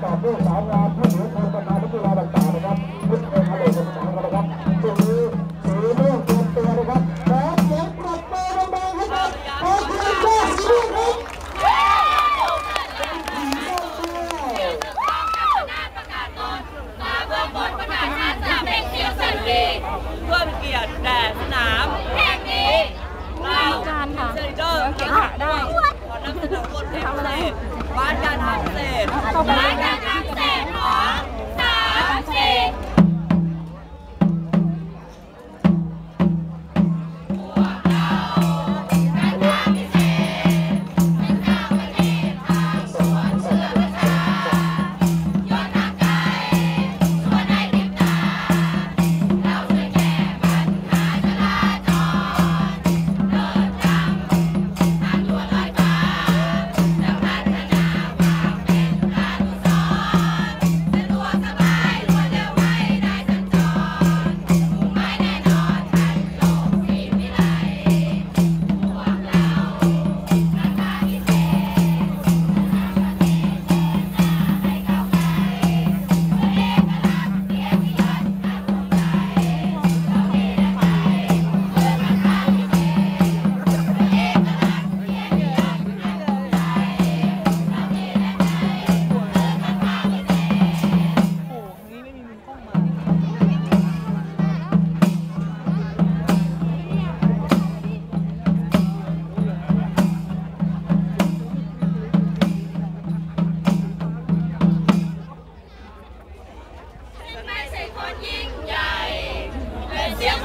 ประกอบด้วยสาวงามผู้หญิงคนประธานนักกีฬาต่างๆนะครับพุทธเอกอเดชเป็นสามกันนะครับช่วงนี้สีม่วงเตรียมตัวนะครับขอเสียงปรบมือดังๆให้กับขอคุณเจ้าสีม่วงครับเพื่อเกียรติแด่สนามแห่งนี้เราจานค่ะเซนเตอร์เก่งขาได้ขอนำเสนอบทเพลงพิเศษ บ้านการทางพิเศษบ้านการ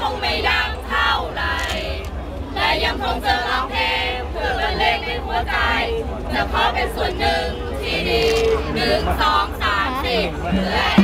งไม่ดังเท่าไหร่แต่ยังคงจะร้องเพลงเพื่อบรรเลงในหัวใจ จะขอเป็นส่วนหนึ่งที่ดีหนึ่งสองสามสี่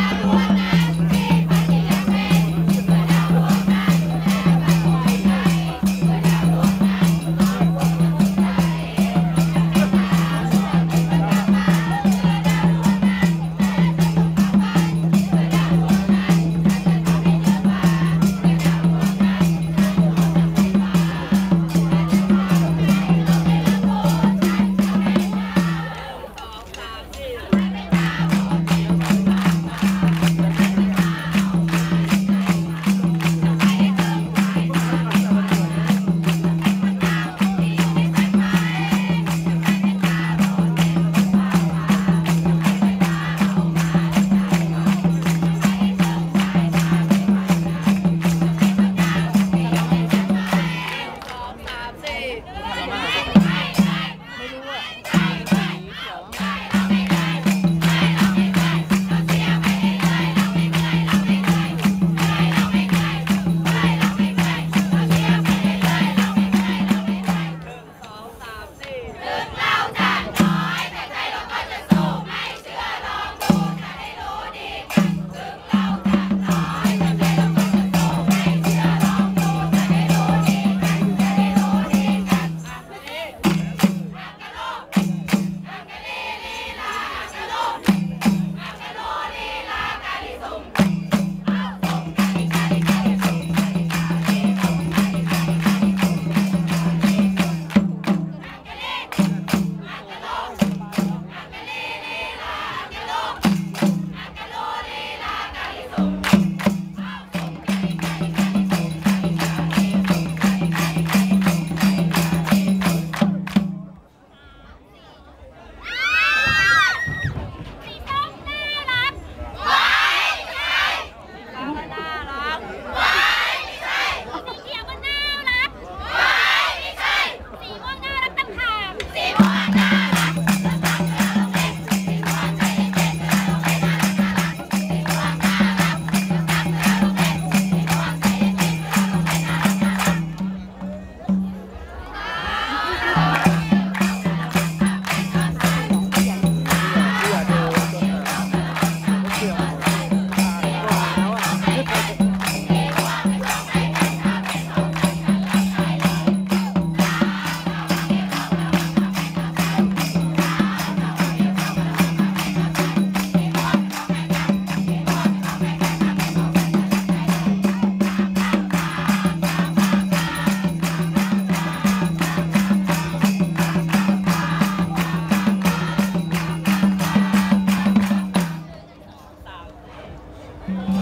Mm-hmm.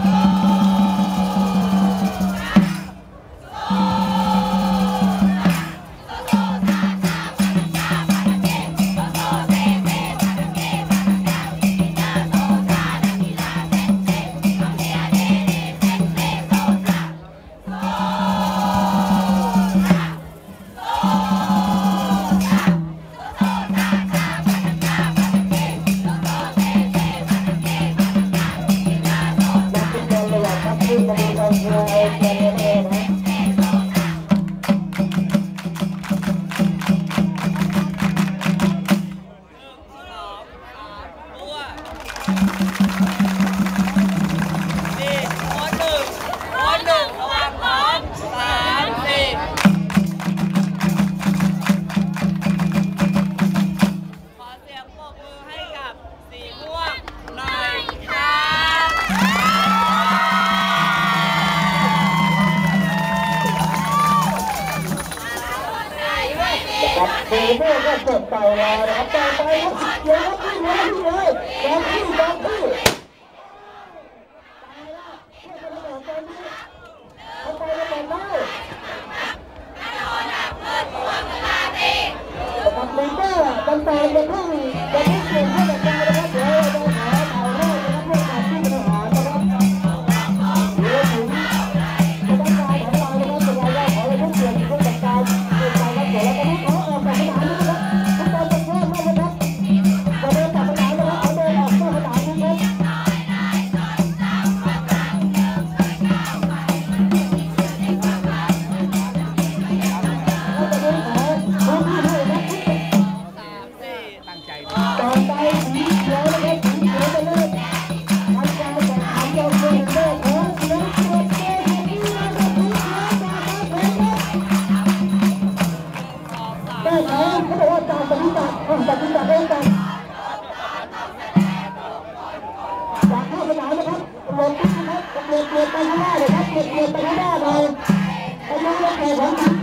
ปูโม่ก็จบเต่าลายนะครับต่อไปครับเดี๋ยวครักที่เลยที่เลยบางที่บางที่เอาไปแล้วหมดแล้วนะครับเมนเตอร์ตั้งแต่เมนเตอร์ เขาบอกว่าจากปฏิบัติจากปฏิบัติเองกันจากข้าสนามนะครับหลบนะครับหลบหลบไปข้างหน้าเลยครับหลดหลบไปข้างหน้าเลยไปยังรถไฟของ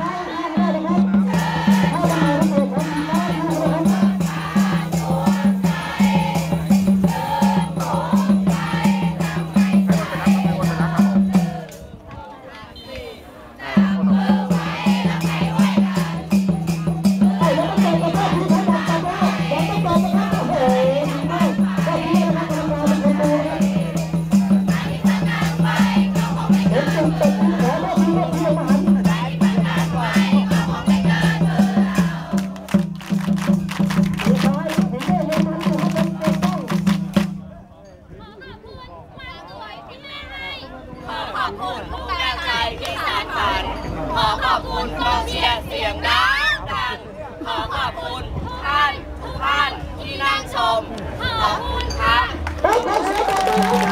ขอ他